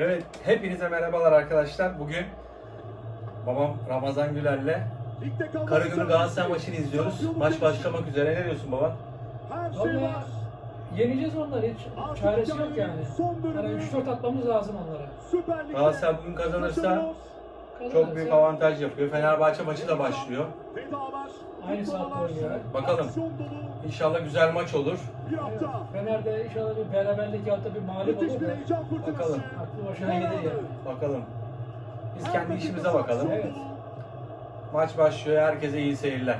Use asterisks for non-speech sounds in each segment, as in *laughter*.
Evet, hepinize merhabalar arkadaşlar. Bugün babam Ramazan Güler'le Karagümrük Galatasaray maçını izliyoruz. Maç başlamak üzere. Ne diyorsun baba? Her şey Vallahi var. yeneceğiz onları hiç çaresi yok yani. Hani bölümü 3-4 atmamız lazım onlara. Galatasaray bugün kazanırsa çok büyük avantaj yapıyor. Fenerbahçe maçı da başlıyor. Aynı saatte oynuyor. Bakalım. İnşallah güzel maç olur. bir. Fener'de inşallah bir beraberlik ya da bir mağlup Müthiş olur bir da heyecan fırtınası. Bakalım. aklı başına gelir yani. Bakalım. Biz Her kendi işimize bakalım. Evet. Maç başlıyor. Herkese iyi seyirler.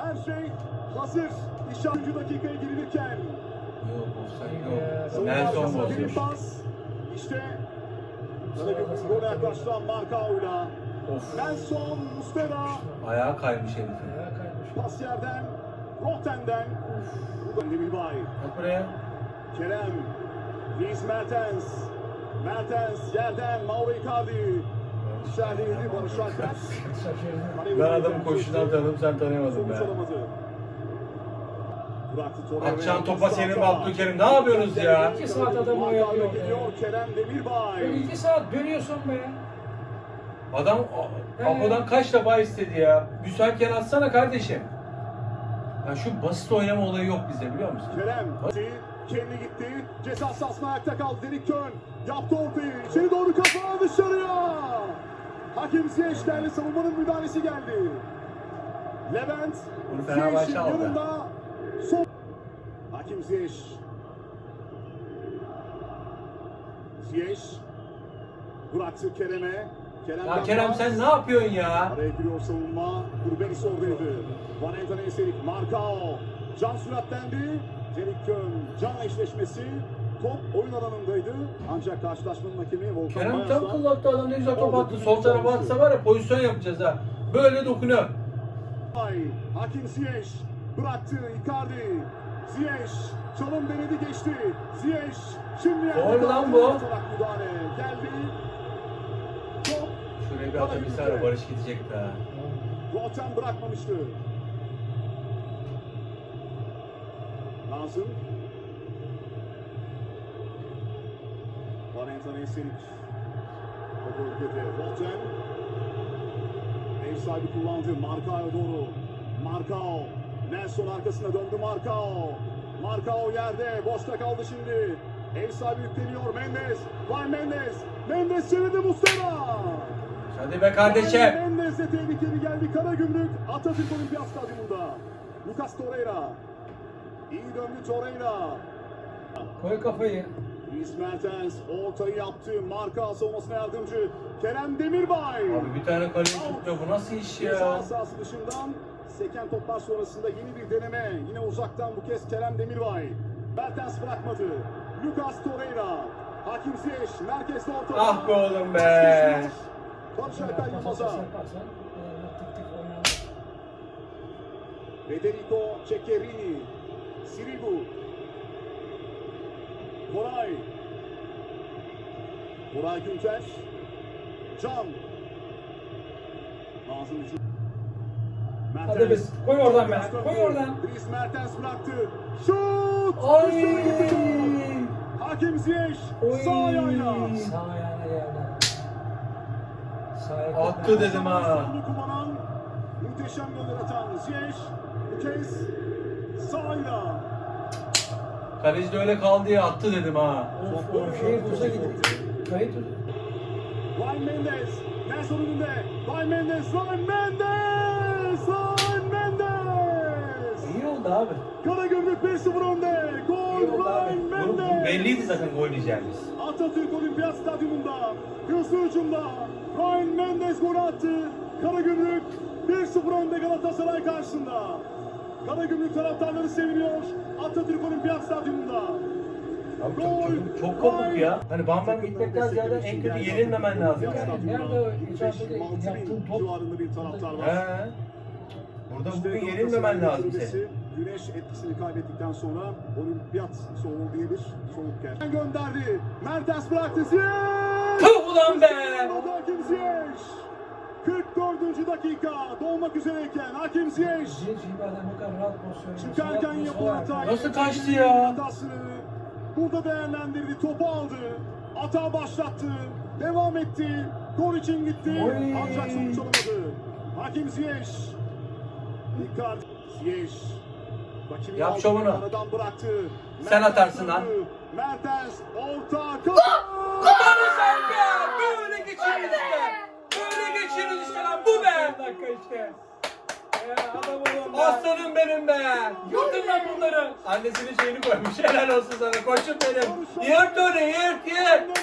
Her şey hazır. İşte 3. dakikaya girilirken. Yok, offside Ya, yok. Nelson bozuyor. bir pas. İşte Karagümrük gol yaklaştıran Markao'yla. Of. Nelson Mustera. Ayağı kaymış herifin. Ya kaymış. Pas yerden. Rotten'den. Buradan Demirbay. Bak buraya. Kerem. Dries Mertens. Mertens yerden Mauro Icardi. İndi Barış Alper. Şaşırdım. Ben adamı koşudan tanıdım sen tanıyamadın be. Atacaksın topa senin Abdülkerim. Ne yapıyorsunuz ya? İki saat adam gidiyor Kerem Böyle Demirbay. iki saat dönüyorsun be. Adam Apo'dan kaç defa istedi ya. Müsaitken atsana kardeşim. Ya şu basit oynama olayı yok bizde biliyor musun? Kerem. Kendi gitti. Ceza sahasına ayakta kaldı. Derik Kön. Yaptı ortayı. İçeri doğru kafa dışarıya. Hakem Ziyech geldi. Savunmanın müdahalesi geldi. Levent. Ziyech'in yanında. Son. Hakim Ziyech. Ziyech. Bıraktı Kerem'e. Kerem Ya Kerem sen ne yapıyorsun ya? Araya giriyor savunma. Urbenis oradaydı. Van Enten Eserik. Markao. Can süratlendi. Derik Kön. Can eşleşmesi. Top oyun alanındaydı. Ancak karşılaşmanın hakemi Volkan Kerem tam Bayarslan. kullandı adam ne güzel top attı. Sol tarafa atsa var ya pozisyon yapacağız ha. Böyle dokunuyor. Ay, Hakim Ziyech bıraktı Icardi. Ziyech çalım denedi geçti. Ziyech şimdi Gol lan bu. Geldi. Şuraya bir atabilse ara Barış gidecek be. Roten bırakmamıştı. Nazım. Valentin Eserik. O bölgede Roten. Ev sahibi kullandı. Markao'ya doğru. Markao. Nelson arkasına döndü Markao. Markao yerde. Boşta kaldı şimdi. Ev sahibi yükleniyor. Mendes. Ryan Mendes. Mendes çevirdi Muslera. Hadi be kardeşim. Mendes'e tehlikeli geldi Karagümrük Atatürk Olimpiyat Stadyumunda. Lucas Torreira. İyi döndü Torreira. Koy kafayı. Dries Mertens ortayı yaptı. Marka savunmasına yardımcı. Kerem Demirbay. Abi bir tane kaleci tutmuyor. Bu nasıl iş ya? sahası dışından seken toplar sonrasında yeni bir deneme. Yine uzaktan bu kez Kerem Demirbay. Mertens bırakmadı. Lucas Torreira. Hakim Ziyech merkezde ortada. Ah be oğlum be. Barış Yılmaz'a. yaparsan, e, oynanır. Federico Ceccherini. Sirigu. Koray. Koray Günter. Can. Nazım Hücum. Hadi biz, koy oradan be, koy oradan. Dries Mertens bıraktı. Şut! Ay. Hakim Ziyech. Sağ ayağıyla. Sağ ayağına geldi. Attı dedim ha. Muhteşem goller atan Ziyech. Bu kez sağ ayağıyla. Kaleci de öyle kaldı ya attı dedim ha. Of of şey bulsa gidiyor. Kayıt Ryan Mendes. Nelson önünde. Ryan Mendes. Ryan Mendes. Ryan Mendes. İyi oldu abi. Karagümrük 1-0 önde. Gol İyi oldu abi. Ryan Mendes. belliydi zaten gol yiyeceğimiz. Atatürk Olimpiyat Stadyumunda hızlı hücumda Ryan Mendes gol attı. Karagümrük 1-0 önde Galatasaray karşısında. Karagümrük taraftarları seviniyor. Atatürk Olimpiyat Stadyumunda. Abi çok, çok, çok kopuk ya. Hani bam bam gitmekten ziyade en kötü yenilmemen lazım yani. Nerede o yaptığın top? civarında bir taraftar var. He. Burada İşte bugün Galatasaray'ın yenilmemen lazım senin. Güneş etkisini kaybettikten sonra olimpiyat soğuğu diye bir soğuk geldi. Gönderdi. Mertens bıraktı. Ziyech! Puh ulan be! Hakim Ziyech! 44. dakika dolmak üzereyken Hakim Ziyech çıkarken yapılan hata. Nasıl kaçtı ya? Burada değerlendirdi. Topu aldı. Ata başlattı. Devam etti. Gol için gitti. Oy. Ancak sonuç alamadı. Hakim Ziyech. Icardi. Ziyech. Rakibini Yap şovunu. Aradan bıraktı. Sen atarsın lan. Mertens orta kafa. Barış Alper! Böyle geçiriyoruz geçiriyoruz işte lan bu be. Bir dakika işte. Ya adam oğlum be. Aslanım benim be. Yırtın lan bunları. Annesinin şeyini koymuş. Helal olsun sana. Koçum benim. Yırt onu yırt yırt.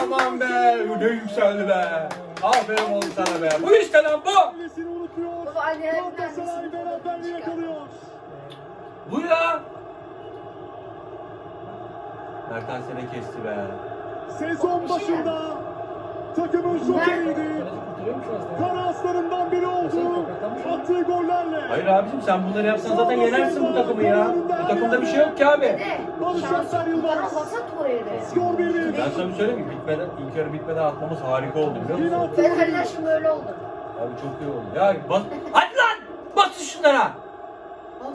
Aman be. Ne yükseldi be. Aferin oğlum sana be. Bu işte lan bu. Ailesini unutuyor. Baba anneler Galatasaray annesini beraberliği yakalıyor. Bu ya. Mertens sene kesti be. Sezon başında takımın jokeriydi. Kara aslanından biri oldu. Attığı gollerle. Hayır abicim sen bunları yapsan zaten yenersin bu takımı ya. Bu takımda bir şey yok ki abi. Barış Alper Yılmaz. Skor 1 Ben sana bir söyleyeyim mi? Bitmeden, ilk yarı bitmeden atmamız harika oldu biliyor Yine musun? şimdi öyle oldu. Abi çok iyi oldu. Ya bas... Hadi lan! Basın şunlara!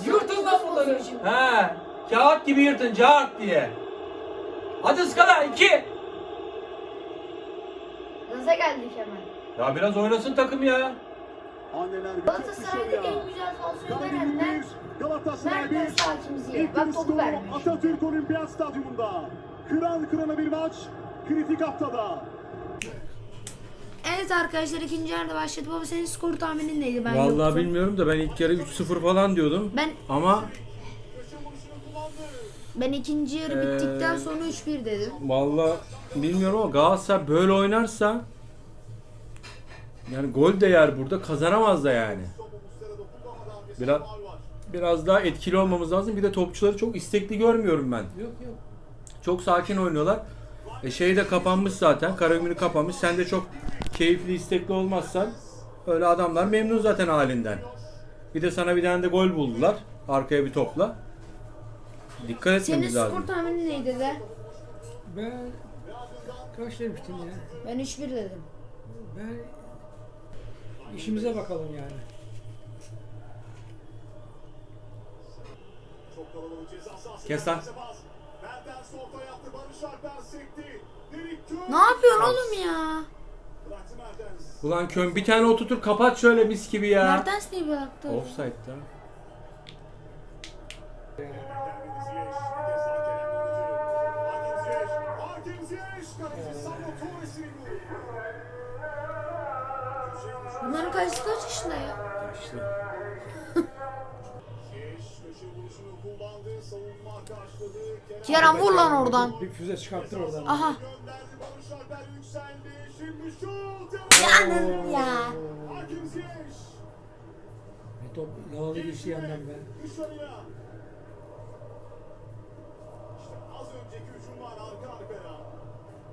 Yırtın lan bunları. He. Kağıt gibi yırtın kağıt diye. Hadi ıskala iki. Nasıl geldik hemen? Ya biraz oynasın takım ya. Anneler bir Galatasaray'da en güzel falsoyu verenler Galatasaray Mertens 1. Hakim Ziyech. İlk Bak topu vermiş. Atatürk Olimpiyat Stadyumunda. Kıran kırana bir maç. Kritik haftada. Evet arkadaşlar ikinci yarıda başladı. Baba senin skor tahminin neydi? Ben Vallahi yoktum. bilmiyorum da ben ilk yarı 3-0 falan diyordum. Ben Ama ben ikinci yarı Ee, bittikten sonra 3-1 dedim. vallahi bilmiyorum ama Galatasaray böyle oynarsa yani gol de yer burada kazanamaz da yani. Biraz biraz daha etkili olmamız lazım. Bir de topçuları çok istekli görmüyorum ben. Yok yok. Çok sakin oynuyorlar. E şey de kapanmış zaten. Karagümrük kapanmış. Sen de çok keyifli, istekli olmazsan öyle adamlar memnun zaten halinden. Bir de sana bir tane de gol buldular. Arkaya bir topla. Dikkat Senin etmemiz lazım. skor tahminin neydi de? Ben kaç demiştim ya? Ben 3-1 dedim. Ben işimize bakalım yani. Çok kalabalık ceza sahası. Kes lan. Mertens orta yaptı. Barış Alper sekti. Derik Kök. Ne yapıyorsun oğlum ya? Bıraktı Mertens. Ulan köm bir tane oturtur kapat şöyle mis gibi ya. Mertens niye bıraktı? Offside'da. İşte. *laughs* Kerem vur lan oradan. Bir füze çıkarttır oradan. Aha. Yandım ya. Bir top yaladı geçti yandan be. Az önceki hücumlar arka arkaya.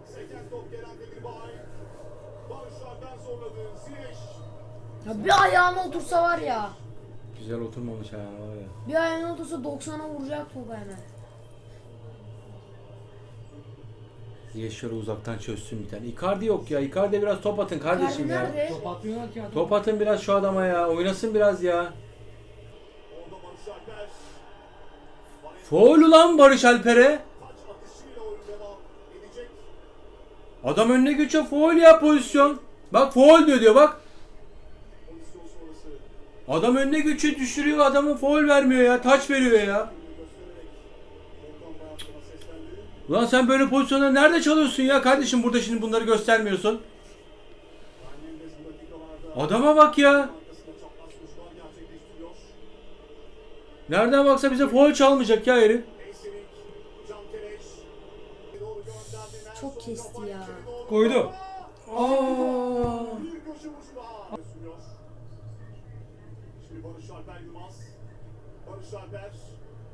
Seken top gelen Demirbay. Barış Alper zorladı. Ziyech. Ya bir ayağına otursa var ya. Güzel oturmamış ha var ya. Bir ayağına otursa 90'a vuracak topu hemen. Şöyle uzaktan çözsün bir tane. Icardi yok ya. Icardi biraz top atın kardeşim Icardi ya. nerede? Top atmıyorlar ki adam. Top atın biraz şu adama ya. Oynasın biraz ya. Orada Barış Alper. Foul ulan Barış Alper'e. Taç atışıyla oyun devam edecek. Adam önüne geçiyor foul ya pozisyon. Bak foul diyor diyor bak. Adam önüne geçiyor düşürüyor adamı foul vermiyor ya. Taç veriyor ya. Ulan sen böyle pozisyonda nerede çalıyorsun ya kardeşim burada şimdi bunları göstermiyorsun. Adama bak ya. Nereden baksa bize foul çalmayacak ya herif. Çok kesti ya. Koydu. Aa. Bir köşe vuruşu daha. Sürüyor. Şimdi Barış Alper Yılmaz. Barış Alper.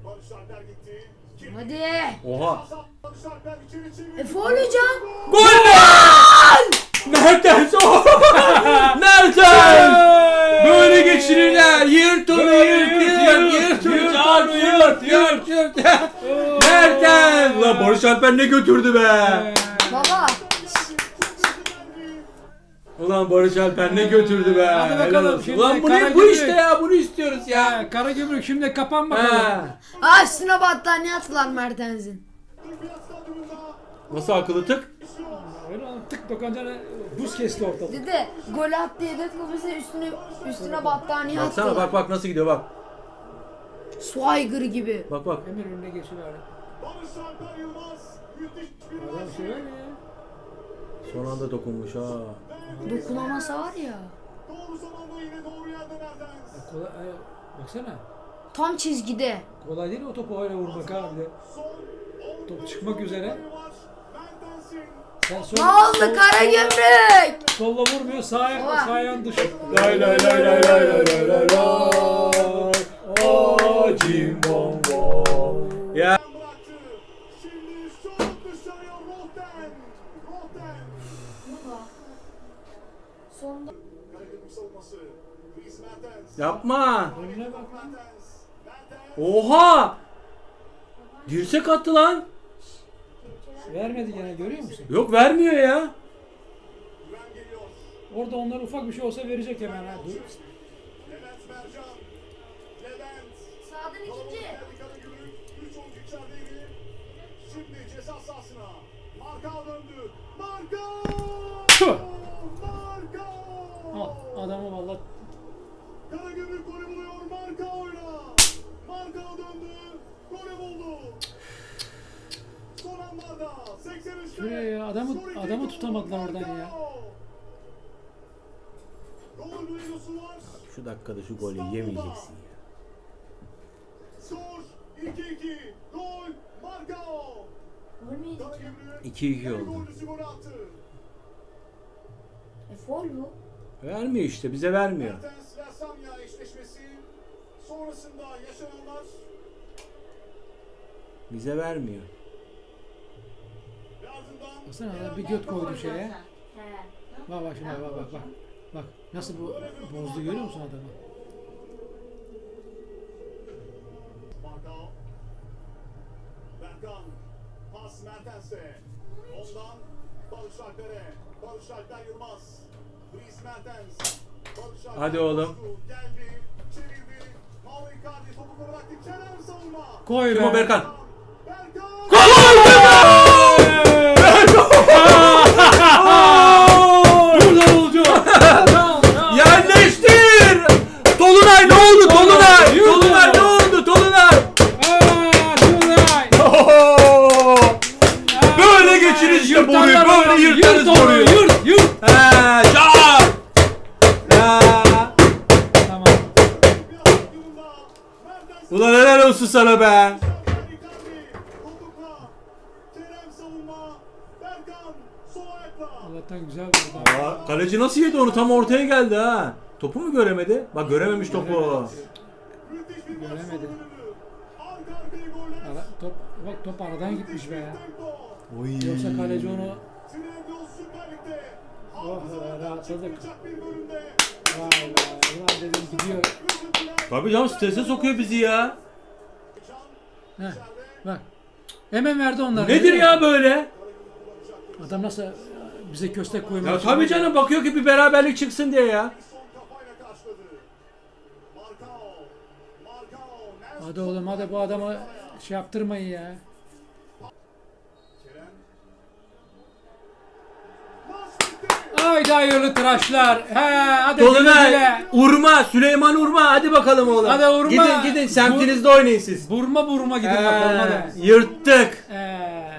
Barış Alper gitti. Kim? Hadi. Oha. Barış Alper içeri çevirdi. E foul hocam. Gol be! Mertens! Oh! Mertens! Böyle geçirirler. Yırt onu yırt yırt yırt yırt yırt yırt yırt Mertens! Ulan Barış Alper ne götürdü be? Baba. Ulan Barış Alper ne götürdü be? Hadi bakalım, şimdi Ulan bu ne bu Karagümrük. işte ya bunu istiyoruz ya. Ha, Kara gümrük şimdi kapan bakalım. Ha. Aa üstüne battaniye attılar Mertens'in. Nasıl akıllı tık? Öyle oğlum, tık dokanca buz kesti ortalığı. Dede gol attı yedek kulübesine üstüne üstüne battaniye Baksana attılar. bak bak nasıl gidiyor bak. Aygırı gibi. Bak bak. Hemen önüne geçiverdi. Barış Alper Yılmaz müthiş bir Adam maç. şey öyle ya. Son anda dokunmuş ha. Dokunamasa var ya. Doğru zamanda yine doğru yerden Erdens. Kolay, ay, baksana. Tam çizgide. Kolay değil o topu öyle vurmak abi de. Top çıkmak üzere. Sen sol, Ne oldu kara gümrük? Solla vurmuyor sağ ayakla Baba. sağ ayağın dışı. Lay lay lay lay lay lay lay lay lay. Yapma. Oha! Dirsek attı lan. Vermedi gene görüyor musun? Yok vermiyor ya. Orada onlar ufak bir şey olsa verecek hemen ha. Dur. Sağdan ikinci. Şimdi ceza sahasına. Marka döndü. Marka! Marka! Adamı valla Karagümrük golü buluyor. Marka oyna. Marka döndü. Golü buldu. Son anlarda 83'te. Şuraya ya, adamı- adamı gol. tutamadılar oradan ya. Gol duyurusu var. Şu dakikada şu golü yemeyeceksin ya. Skor 2-2. Gol Marka! Gol mü yedik ya? Karagümrük 2-2 yeni oldu. golcüsü golü attı. E foul bu. Vermiyor işte bize vermiyor. Mertens eşleşmesi sonrasında yaşananlar Bize vermiyor. ve ardından Baksana adam bir göt koydu şeye. He. Bak bak şimdi bak bak bak. Bak nasıl bu bozdu görüyor musun adamı? Markao. Berkan. Pas Mertens'e. Ondan Barış Alper'e. Barış Alper Yılmaz. Hadi oğlum. Geldi, çevirdi. Mauro Icardi topu bıraktı. Kenar savunma. Koy Timo Berkan. Allah'tan güzel vurdu. Aa, kaleci nasıl yedi onu tam ortaya geldi ha. Topu mu göremedi? Bak görememiş topu. Göremedi. Ara, top, bak top aradan gitmiş be. Tempo. Oy. Yoksa kaleci onu Trendyol Süper Lig'de. Oh, Hafızalardan rahatladık. çıkmayacak bir bölümde. vay be ulan dedim gidiyor. Tabii canım strese sokuyor bizi ya. Heh, bak. Hemen verdi onları. Nedir ya böyle? Adam nasıl bize köstek koymuş. Ya tabii canım bakıyor ki bir beraberlik çıksın diye ya. Hadi oğlum hadi bu adama şey yaptırmayın ya. Haydi hayırlı tıraşlar. He hadi Dolunay, güle güle. Urma, Süleyman Urma hadi bakalım oğlum. Hadi Urma. Gidin gidin semtinizde oynayın siz. Burma burma gidin bakalım He, hadi. yırttık. Ee.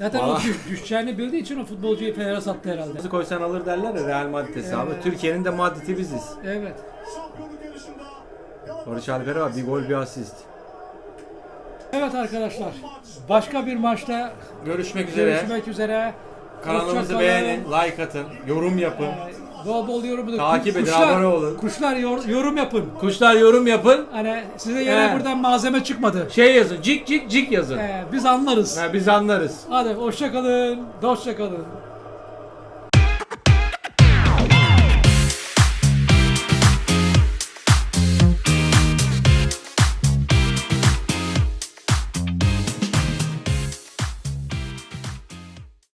Zaten o Valla. düş- düşeceğini bildiği için o futbolcuyu Fener'e sattı herhalde. Nasıl koysan alır derler ya Real Madrid hesabı. Türkiye'nin de Madrid'i biziz. Evet. Barış Alper'e var bir gol bir asist. Evet arkadaşlar. Başka bir maçta Görüşmek üzere. görüşmek üzere. Kanalımızı Hoşçakalın. beğenin, like atın, yorum yapın. Ee, Bol bol yorum yapın. Takip edin, Kuşlar- abone olun. Kuşlar yor- yorum yapın. Kuşlar yorum yapın. Hani size yine He. buradan malzeme çıkmadı. Şey yazın, cik cik cik yazın. Ee, biz anlarız. Ha, biz anlarız. Hadi hoşça kalın. Hoşça kalın.